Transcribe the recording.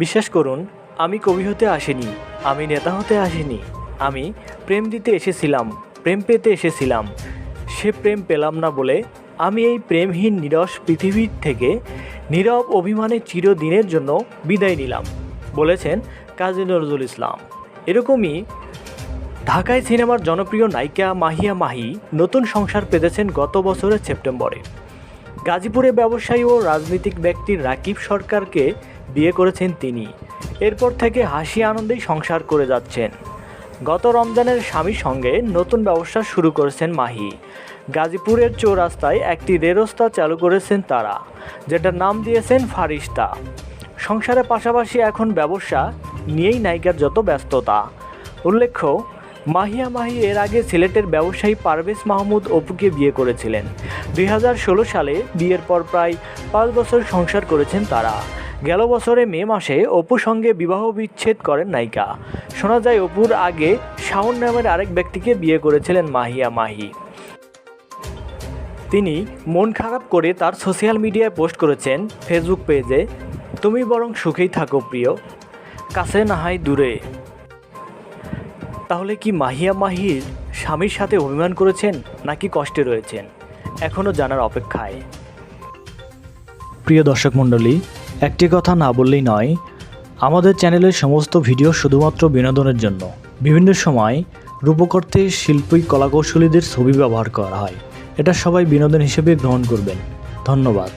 বিশ্বাস করুন, আমি কবি হতে আসিনি, আমি নেতা হতে আসিনি। আমি প্রেম দিতে এসেছিলাম, প্রেম পেতে এসেছিলাম। সে প্রেম পেলাম না বলে আমি এই প্রেমহীন নিরস পৃথিবীর থেকে নীরব অভিমানে চিরদিনের জন্য বিদায় নিলাম, বলেছেন কাজী নজরুল ইসলাম। এরকমই ঢাকায় সিনেমার জনপ্রিয় নায়িকা মাহিয়া মাহি নতুন সংসার পেতেছেন গত বছরের সেপ্টেম্বরে। গাজীপুরে ব্যবসায়ী ও রাজনৈতিক ব্যক্তি রাকিব সরকারকে বিয়ে করেছেন তিনি। এরপর থেকে হাসি আনন্দেই সংসার করে যাচ্ছেন। গত রমজানের স্বামীর সঙ্গে নতুন ব্যবসা শুরু করেছেন মাহি। গাজীপুরের চৌরাস্তায় একটি রেরস্তা চালু করেছেন তারা, যেটার নাম দিয়েছেন ফারিস্তা। সংসারের পাশাপাশি এখন ব্যবসা নিয়েই নায়িকার যত ব্যস্ততা। উল্লেখ্য, মাহিয়া মাহি এর আগে সিলেটের ব্যবসায়ী পারভেজ মাহমুদ অপুকে বিয়ে করেছিলেন। দুই হাজার ষোলো সালে বিয়ের পর প্রায় পাঁচ বছর সংসার করেছেন তারা। গেল বছরে মে মাসে অপুর সঙ্গে বিবাহ বিচ্ছেদ করেন নায়িকা। শোনা যায়, অপুর আগে শাওন নামের আরেক ব্যক্তিকে বিয়ে করেছিলেন মাহিয়া মাহি। তিনি মন খারাপ করে তার সোশ্যাল মিডিয়ায় পোস্ট করেছেন ফেসবুক পেজে, তুমি বরং সুখেই থাকো প্রিয়, কাছে না হয় দূরে। তাহলে কি মাহিয়া মাহির স্বামীর সাথে অভিমান করেছেন নাকি কষ্টে রয়েছেন? এখনও জানার অপেক্ষায়। প্রিয় দর্শক মণ্ডলী একটি কথা না বললেই নয়, আমাদের চ্যানেলের সমস্ত ভিডিও শুধুমাত্র বিনোদনের জন্য। বিভিন্ন সময় রূপকর্তে শিল্পী কলাকৌশলীদের ছবি ব্যবহার করা হয়। এটা সবাই বিনোদন হিসেবে গ্রহণ করবেন। ধন্যবাদ।